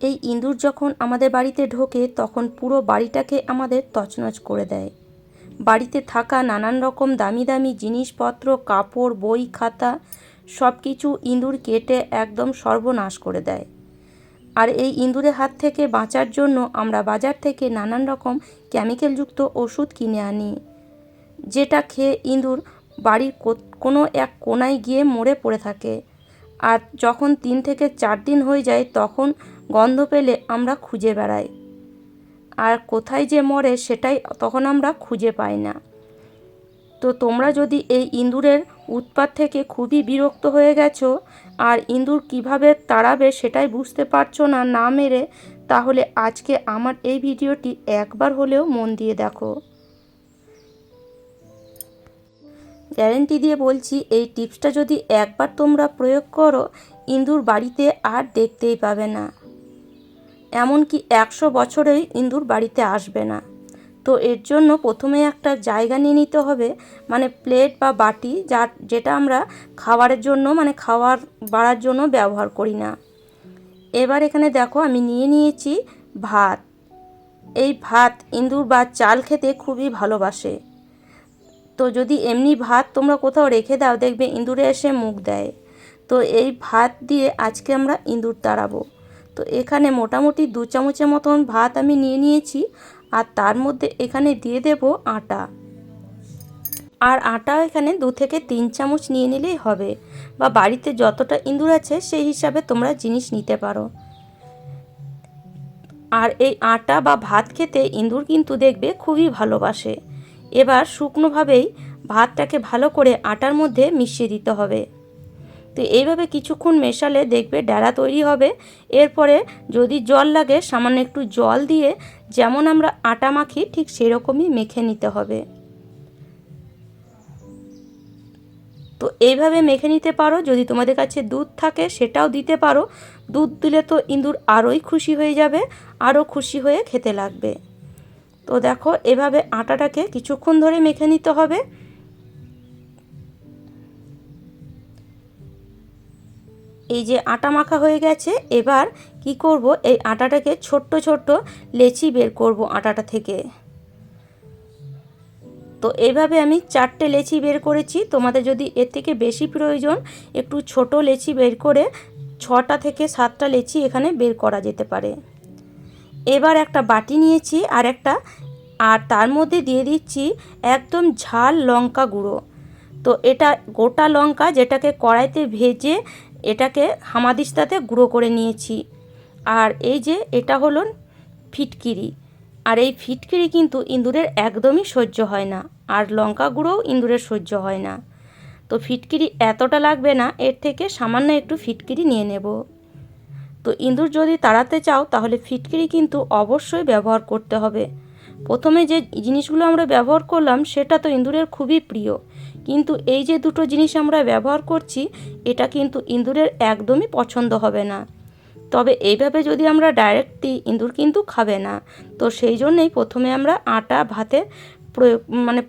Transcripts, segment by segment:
এই ইঁদুর যখন আমাদের বাড়িতে ঢোকে, তখন পুরো বাড়িটাকে আমাদের তছনছ করে দেয়। বাড়িতে থাকা নানান রকম দামি দামি জিনিসপত্র, কাপড়, বই, খাতা সব কিছু ইঁদুর কেটে একদম সর্বনাশ করে দেয়। আর এই ইঁদুরের হাত থেকে বাঁচার জন্য আমরা বাজার থেকে নানান রকম কেমিক্যালযুক্ত ওষুধ কিনে আনি। যেটা খেয়ে ইঁদুর বাড়ির কোনো এক কোনায় গিয়ে মরে পড়ে থাকে। আর যখন তিন থেকে চার দিন হয়ে যায়, তখন গন্ধ পেলে আমরা খুঁজে বেড়াই। আর কোথায় যে মরে সেটাই তখন আমরা খুঁজে পাই না। তো তোমরা যদি এই ইঁদুরের উৎপাত থেকে খুবই বিরক্ত হয়ে গেছো আর ইঁদুর কীভাবে তাড়াবে সেটাই বুঝতে পারছ না না মেরে, তাহলে আজকে আমার এই ভিডিওটি একবার হলেও মন দিয়ে দেখো। গ্যারেন্টি দিয়ে বলছি, এই টিপসটা যদি একবার তোমরা প্রয়োগ করো ইঁদুর বাড়িতে আর দেখতেই পাবে না। এমনকি একশো বছরেই ইঁদুর বাড়িতে আসবে না। তো এর জন্য প্রথমে একটা জায়গা নিয়ে নিতে হবে মানে প্লেট বা বাটি যা যেটা আমরা খাবারের জন্য মানে খাওয়ার, বাড়ার জন্য ব্যবহার করি না। এবার এখানে দেখো, আমি নিয়ে নিয়েছি ভাত। এই ভাত ইঁদুর বা চাল খেতে খুবই ভালোবাসে। তো যদি এমনি ভাত তোমরা কোথাও রেখে দাও, দেখবে ইঁদুরে এসে মুখ দেয়। তো এই ভাত দিয়ে আজকে আমরা ইঁদুর তাড়াবো। তো এখানে মোটামুটি দু চামচের মতন ভাত আমি নিয়ে নিয়েছি, আর তার মধ্যে এখানে দিয়ে দেব আটা। আর আটা এখানে দু থেকে তিন চামচ নিয়ে নিলেই হবে, বা বাড়িতে যতটা ইঁদুর আছে সেই হিসাবে তোমরা জিনিস নিতে পারো। আর এই আটা বা ভাত খেতে ইঁদুর কিন্তু দেখবে খুবই ভালোবাসে। এবার শুকনোভাবেই ভাতটাকে ভালো করে আটার মধ্যে মিশিয়ে দিতে হবে। তো এইভাবে কিছুক্ষণ মেশালে দেখবে ডেরা তৈরি হবে। এরপরে যদি জল লাগে, সামান্য একটু জল দিয়ে যেমন আমরা আটা মাখি, ঠিক সেরকমই মেখে নিতে হবে। তো এইভাবে মেখে নিতে পারো। যদি তোমাদের কাছে দুধ থাকে, সেটাও দিতে পারো। দুধ দিলে তো ইঁদুর আরোই খুশি হয়ে যাবে আরও খুশি হয়ে খেতে লাগবে। তো দেখো, এভাবে আটাটাকে কিছুক্ষণ ধরে মেখে নিতে হবে। এই যে আটা মাখা হয়ে গেছে, এবার কি করব? এই আটাটাকে ছোট্ট ছোট্ট লেচি বের করব আটাটা থেকে। তো এইভাবে আমি চারটে লেচি বের করেছি। তোমাদের যদি এর থেকে বেশি প্রয়োজন, একটু ছোট লেচি বের করে ছটা থেকে সাতটা লেচি এখানে বের করা যেতে পারে। এবার একটা বাটি নিয়েছি আর একটা, আর তার মধ্যে দিয়ে দিচ্ছি একদম ঝাল লঙ্কা গুঁড়ো। তো এটা গোটা লঙ্কা যেটাকে কড়াইতে ভেজে এটাকে হামাদিস্তাতে গুঁড়ো করে নিয়েছি। আর এই যে এটা হলো ফিটকিরি। আর এই ফিটকিরি কিন্তু ইঁদুরের একদমই সহ্য হয় না, আর লঙ্কা গুঁড়োও ইঁদুরের সহ্য হয় না। তো ফিটকিরি এতটা লাগবে না, এর থেকে সামান্য একটু ফিটকিরি নিয়ে নেব। তো ইঁদুর যদি তাড়াতে চাও, তাহলে ফিটকিরি কিন্তু অবশ্যই ব্যবহার করতে হবে। প্রথমে যে জিনিসগুলো আমরা ব্যবহার করলাম, সেটা তো ইঁদুরের খুবই প্রিয়। কিন্তু এই যে দুটো জিনিস আমরা ব্যবহার করছি, এটা কিন্তু ইঁদুরের একদমই পছন্দ হবে না। তবে এইভাবে যদি আমরা ডাইরেক্ট দিই ইঁদুর কিন্তু খাবে না, তো সেই জন্যেই প্রথমে আমরা আটা ভাতে প্রয়োগ মানে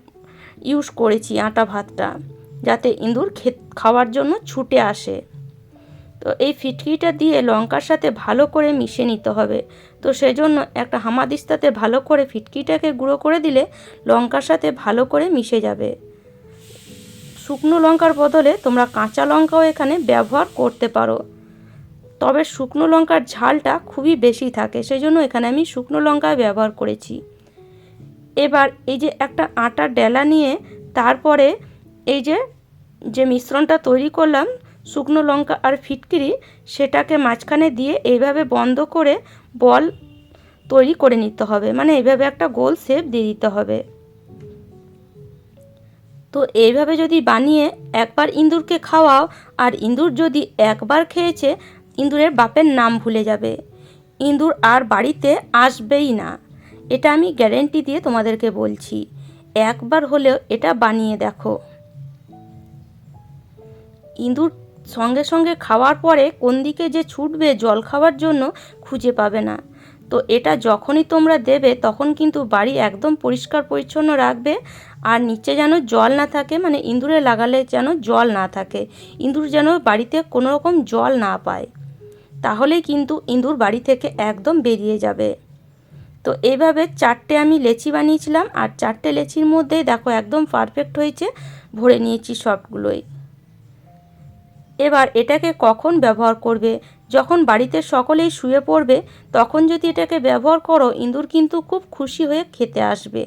ইউজ করেছি আটা ভাতটা, যাতে ইঁদুর খে খাওয়ার জন্য ছুটে আসে। তো এই ফিটকিটা দিয়ে লঙ্কার সাথে ভালো করে মিশিয়ে নিতে হবে। তো সেজন্য একটা হামাদিস্তাতে ভালো করে ফিটকিটাকে গুঁড়ো করে দিলে লঙ্কার সাথে ভালো করে মিশে যাবে। শুকনো লঙ্কার বদলে তোমরা কাঁচা লঙ্কাও এখানে ব্যবহার করতে পারো। তবে শুকনো লঙ্কার ঝালটা খুবই বেশি থাকে সেই জন্য এখানে আমি শুকনো লঙ্কা ব্যবহার করেছি। এবার এই যে একটা আটার ডেলা নিয়ে তারপরে এই যে যে মিশ্রণটা তৈরি করলাম শুকনো লঙ্কা আর ফিটকিরি সেটাকে মাঝখানে দিয়ে এইভাবে বন্ধ করে বল তৈরি করে নিতে হবে। মানে এইভাবে একটা গোল শেপ দিয়ে দিতে হবে। তো এইভাবে যদি বানিয়ে একবার ইঁদুরকে খাওয়াও, আর ইঁদুর যদি একবার খেয়েছে, ইঁদুরের বাপের নাম ভুলে যাবে। ইঁদুর আর বাড়িতে আসবেই না। এটা আমি গ্যারেন্টি দিয়ে তোমাদেরকে বলছি। একবার হলেও এটা বানিয়ে দেখো। ইঁদুর সঙ্গে সঙ্গে খাওয়ার পরে কোন দিকে যে ছুটবে জল খাওয়ার জন্য খুঁজে পাবে না। তো এটা যখনই তোমরা দেবে, তখন কিন্তু বাড়ি একদম পরিষ্কার পরিচ্ছন্ন রাখবে আর নিচে যেন জল না থাকে মানে ইঁদুরে লাগালে যেন জল না থাকে। ইঁদুর যেন বাড়িতে কোনো রকম জল না পায়। তাহলেই কিন্তু ইঁদুর বাড়ি থেকে একদম বেরিয়ে যাবে। তো এইভাবে চারটে আমি লেচি বানিয়েছিলাম, আর চারটে লেচির মধ্যেই দেখো একদম পারফেক্ট হয়েছে। ভরে নিয়েছি সবগুলোই। এবার এটাকে কখন ব্যবহার করবে? যখন বাড়িতে সকলেই শুয়ে পড়বে, তখন যদি এটাকে ব্যবহার করো, ইঁদুর কিন্তু খুব খুশি হয়ে খেতে আসবে।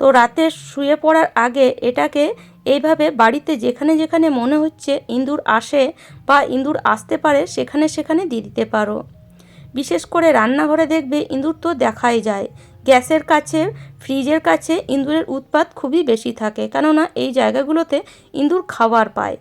তো রাতে শুয়ে পড়ার আগে এটাকে এইভাবে বাড়িতে যেখানে যেখানে মনে হচ্ছে ইঁদুর আসে বা ইঁদুর আসতে পারে, সেখানে সেখানে দিয়ে দিতে পারো। বিশেষ করে রান্নাঘরে দেখবে ইঁদুর তো দেখাই যায়। গ্যাসের কাছে, ফ্রিজের কাছে ইঁদুরের উৎপাত খুবই বেশি থাকে। কেননা এই জায়গাগুলোতে ইঁদুর খাবার পায়।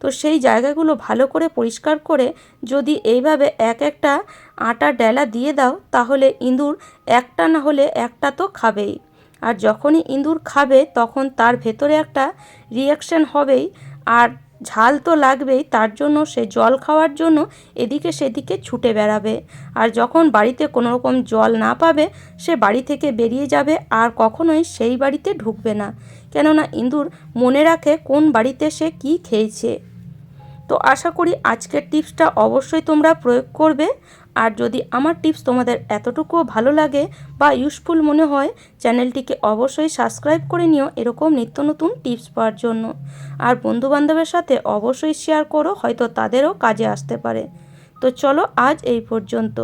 তো সেই জায়গাগুলো ভালো করে পরিষ্কার করে যদি এইভাবে এক একটা আটা ডেলা দিয়ে দাও, তাহলে ইঁদুর একটা না হলে একটা তো খাবেই। আর যখনই ইঁদুর খাবে, তখন তার ভেতরে একটা রিয়াকশান হবেই। আর ঝাল তো লাগবেই, তার জন্য সে জল খাওয়ার জন্য এদিকে সেদিকে ছুটে বেড়াবে। আর যখন বাড়িতে কোনো রকম জল না পাবে, সে বাড়ি থেকে বেরিয়ে যাবে আর কখনোই সেই বাড়িতে ঢুকবে না। কেননা ইঁদুর মনে রাখে কোন বাড়িতে সে কী খেয়েছে। তো আশা করি আজকের টিপসটা অবশ্যই তোমরা প্রয়োগ করবে। আর যদি আমার টিপস তোমাদের এতটুকুও ভালো লাগে বা ইউজফুল মনে হয়, চ্যানেলটিকে অবশ্যই সাবস্ক্রাইব করে নিও এরকম নিত্য নতুন টিপস পাওয়ার জন্য। আর বন্ধুবান্ধবের সাথে অবশ্যই শেয়ার করো, হয়তো তাদেরও কাজে আসতে পারে। তো চলো আজ এই পর্যন্ত।